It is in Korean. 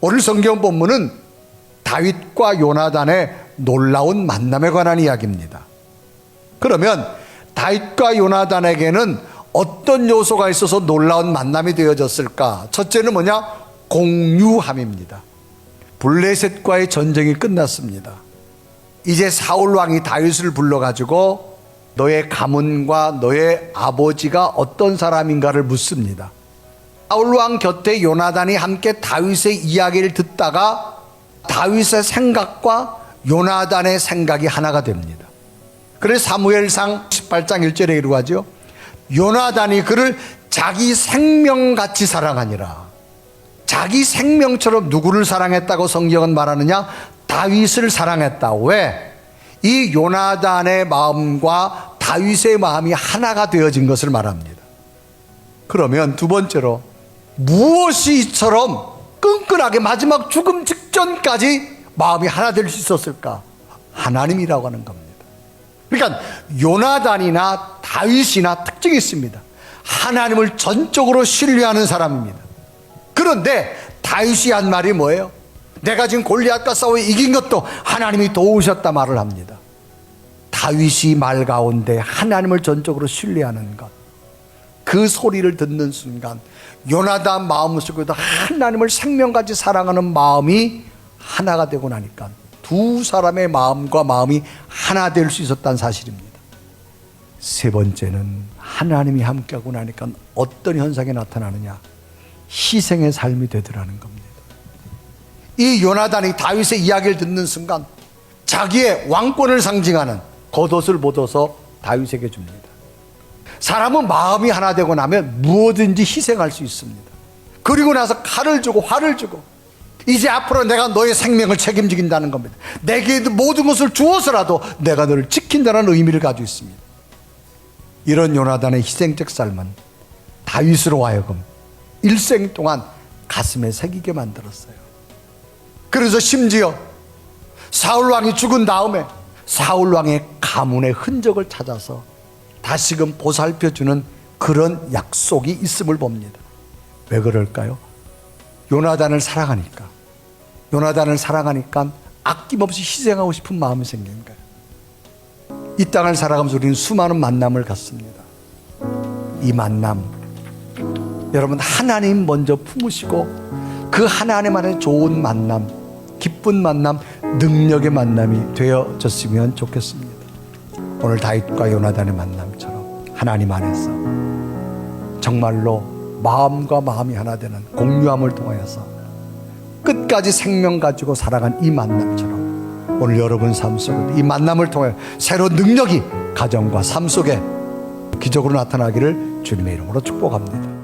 오늘 성경 본문은 다윗과 요나단의 놀라운 만남에 관한 이야기입니다. 그러면 다윗과 요나단에게는 어떤 요소가 있어서 놀라운 만남이 되어졌을까? 첫째는 뭐냐? 공유함입니다. 블레셋과의 전쟁이 끝났습니다. 이제 사울 왕이 다윗을 불러 가지고 너의 가문과 너의 아버지가 어떤 사람인가를 묻습니다. 사울 왕 곁에 요나단이 함께 다윗의 이야기를 듣다가 다윗의 생각과 요나단의 생각이 하나가 됩니다. 그래서 사무엘상 18장 1절에 이루어가죠. 요나단이 그를 자기 생명같이 사랑하니라. 자기 생명처럼 누구를 사랑했다고 성경은 말하느냐? 다윗을 사랑했다. 왜? 이 요나단의 마음과 다윗의 마음이 하나가 되어진 것을 말합니다. 그러면 두 번째로 무엇이 이처럼 끈끈하게 마지막 죽음 직전까지 마음이 하나 될 수 있었을까? 하나님이라고 하는 겁니다. 그러니까 요나단이나 다윗이나 특징이 있습니다. 하나님을 전적으로 신뢰하는 사람입니다. 그런데 다윗이 한 말이 뭐예요? 내가 지금 골리앗과 싸워 이긴 것도 하나님이 도우셨다 말을 합니다. 다윗이 말 가운데 하나님을 전적으로 신뢰하는 것. 그 소리를 듣는 순간 요나단 마음속에도 하나님을 생명같이 사랑하는 마음이 하나가 되고 나니까 두 사람의 마음과 마음이 하나 될 수 있었다는 사실입니다. 세 번째는 하나님이 함께하고 나니까 어떤 현상이 나타나느냐? 희생의 삶이 되더라는 겁니다. 이 요나단이 다윗의 이야기를 듣는 순간 자기의 왕권을 상징하는 겉옷을 벗어서 다윗에게 줍니다. 사람은 마음이 하나 되고 나면 무엇든지 희생할 수 있습니다. 그리고 나서 칼을 주고 화를 주고 이제 앞으로 내가 너의 생명을 책임지긴다는 겁니다. 내게 모든 것을 주어서라도 내가 너를 지킨다는 의미를 가지고 있습니다. 이런 요나단의 희생적 삶은 다윗으로 하여금 일생 동안 가슴에 새기게 만들었어요. 그래서 심지어 사울 왕이 죽은 다음에 사울 왕의 가문의 흔적을 찾아서 다시금 보살펴 주는 그런 약속이 있음을 봅니다. 왜 그럴까요? 요나단을 사랑하니까. 요나단을 사랑하니까 아낌없이 희생하고 싶은 마음이 생긴 거예요. 이 땅을 살아가면서 우리는 수많은 만남을 갖습니다. 이 만남, 여러분 하나님 먼저 품으시고 그 하나님 안에 좋은 만남, 기쁜 만남, 능력의 만남이 되어졌으면 좋겠습니다. 오늘 다윗과 요나단의 만남처럼 하나님 안에서 정말로 마음과 마음이 하나 되는 공유함을 통하여서 끝까지 생명 가지고 살아간 이 만남처럼 오늘 여러분 삶 속에 이 만남을 통해 새로운 능력이 가정과 삶 속에 기적으로 나타나기를 주님의 이름으로 축복합니다.